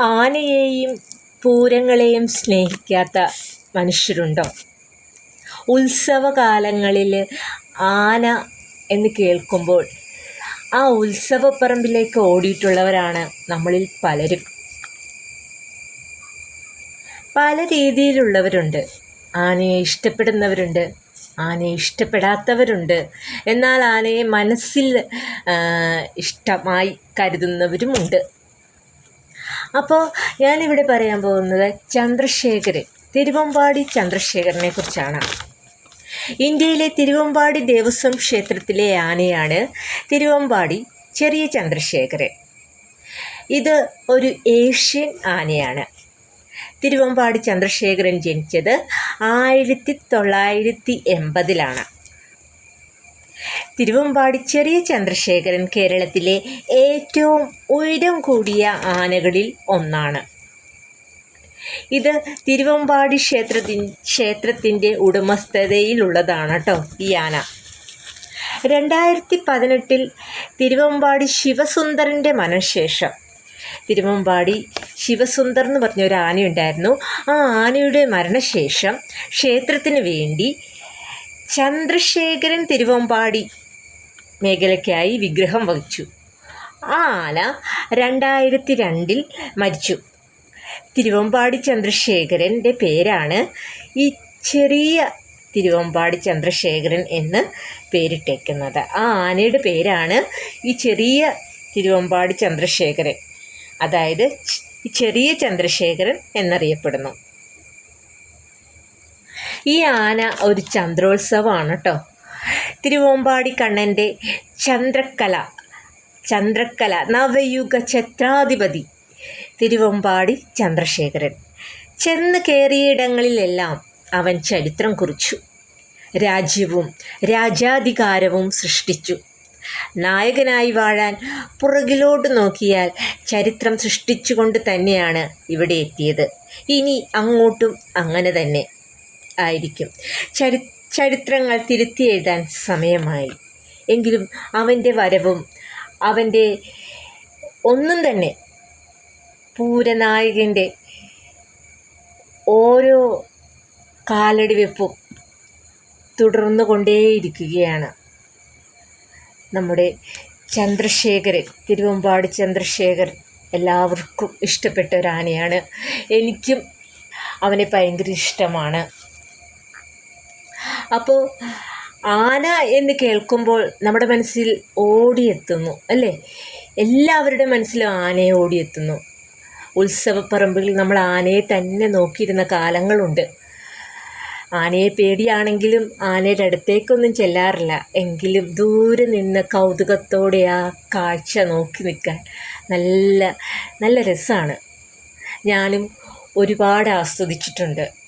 ആനയെയും പൂരങ്ങളെയും സ്നേഹിക്കാത്ത മനുഷ്യരുണ്ടോ? ഉത്സവകാലങ്ങളിൽ ആന എന്ന് കേൾക്കുമ്പോൾ ആ ഉത്സവപ്പറമ്പിലേക്ക് ഓടിയിട്ടുള്ളവരാണ് നമ്മളിൽ പലരും. പല രീതിയിലുള്ളവരുണ്ട്. ആനയെ ഇഷ്ടപ്പെടുന്നവരുണ്ട് ആനയെ ഇഷ്ടപ്പെടാത്തവരുണ്ട്. എന്നാൽ ആനയെ മനസ്സിൽ ഇഷ്ടമായി കരുതുന്നവരുമുണ്ട്. അപ്പോൾ ഞാനിവിടെ പറയാൻ പോകുന്നത് ചന്ദ്രശേഖരൻ തിരുവമ്പാടി ചന്ദ്രശേഖരനെ കുറിച്ചാണ്. ഇന്ത്യയിലെ തിരുവമ്പാടി ദേവസ്വം ക്ഷേത്രത്തിലെ ആനയാണ് തിരുവമ്പാടി ചെറിയ ചന്ദ്രശേഖരൻ. ഇത് ഒരു ഏഷ്യൻ ആനയാണ്. തിരുവമ്പാടി ചന്ദ്രശേഖരൻ ജനിച്ചത് ആയിരത്തി തൊള്ളായിരത്തി എൺപതിലാണ്. തിരുവമ്പാടി ചെറിയ ചന്ദ്രശേഖരൻ കേരളത്തിലെ ഏറ്റവും ഉയരം കൂടിയ ആനകളിൽ ഒന്നാണ്. ഇത് തിരുവമ്പാടി ക്ഷേത്രത്തിൻ ക്ഷേത്രത്തിന്റെ ഉടമസ്ഥതയിലുള്ളതാണ് കേട്ടോ ഈ ആന. രണ്ടായിരത്തി പതിനെട്ടിൽ തിരുവമ്പാടി ശിവസുന്ദരന്റെ മനഃശേഷം. തിരുവമ്പാടി ശിവസുന്ദർ എന്ന് പറഞ്ഞ ഒരു ആനയുണ്ടായിരുന്നു. ആ ആനയുടെ മരണശേഷം ക്ഷേത്രത്തിന് വേണ്ടി ചന്ദ്രശേഖരൻ തിരുവമ്പാടി മേഖലയ്ക്കായി വിഗ്രഹം വഹിച്ചു. ആ ആല രണ്ടായിരത്തി രണ്ടിൽ മരിച്ചു. തിരുവമ്പാടി ചന്ദ്രശേഖരന്റെ പേരാണ് ഈ ചെറിയ തിരുവമ്പാടി ചന്ദ്രശേഖരൻ എന്ന് പേരിട്ടേക്കുന്നത്. ആ ആനയുടെ പേരാണ് ഈ ചെറിയ തിരുവമ്പാടി ചന്ദ്രശേഖരൻ. അതായത് ചെറിയ ചന്ദ്രശേഖരൻ എന്നറിയപ്പെടുന്നു. ഈ ആന ഒരു ചന്ദ്രോത്സവമാണ് കേട്ടോ. തിരുവമ്പാടി കണ്ണന്റെ ചന്ദ്രക്കല ചന്ദ്രക്കല നവയുഗ ഛത്രാധിപതി തിരുവമ്പാടി ചന്ദ്രശേഖരൻ. ചെന്ന് കയറിയിടങ്ങളിലെല്ലാം അവൻ ചരിത്രം കുറിച്ചു. രാജ്യവും രാജാധികാരവും സൃഷ്ടിച്ചു. നായകനായി വാഴാൻ പുറകിലോട്ട് നോക്കിയാൽ ചരിത്രം സൃഷ്ടിച്ചുകൊണ്ട് തന്നെയാണ് ഇവിടെ എത്തിയത്. ഇനി അങ്ങോട്ടും അങ്ങനെ തന്നെ ആയിരിക്കും. ചരി ചരിത്രങ്ങൾ തിരുത്തി എഴുതാൻ സമയമായി. എങ്കിലും അവന്റെ വരവും അവന്റെ ഒന്നും തന്നെ പൂരനായകന്റെ ഓരോ കാലടി വെപ്പും തുടർന്നു കൊണ്ടേയിരിക്കുകയാണ് നമ്മുടെ ചന്ദ്രശേഖരൻ തിരുവമ്പാട് ചന്ദ്രശേഖരൻ എല്ലാവർക്കും ഇഷ്ടപ്പെട്ട ഒരു ആനയാണ് എനിക്കും അവനെ ഭയങ്കര ഇഷ്ടമാണ്. അപ്പോൾ ആന എന്ന് കേൾക്കുമ്പോൾ നമ്മുടെ മനസ്സിൽ ഓടിയെത്തുന്നു അല്ലേ? എല്ലാവരുടെ മനസ്സിലും ആനയെ ഓടിയെത്തുന്നു. ഉത്സവപ്പറമ്പിൽ നമ്മൾ ആനയെ തന്നെ നോക്കിയിരുന്ന കാലങ്ങളുണ്ട്. ആനയെ പേടിയാണെങ്കിലും ആനയുടെ അടുത്തേക്കൊന്നും ചെല്ലാറില്ല. എങ്കിലും ദൂരെ നിന്ന് കൗതുകത്തോടെ ആ കാഴ്ച നോക്കി നിൽക്കാൻ നല്ല നല്ല രസമാണ്. ഞാനും ഒരുപാട് ആസ്വദിച്ചിട്ടുണ്ട്.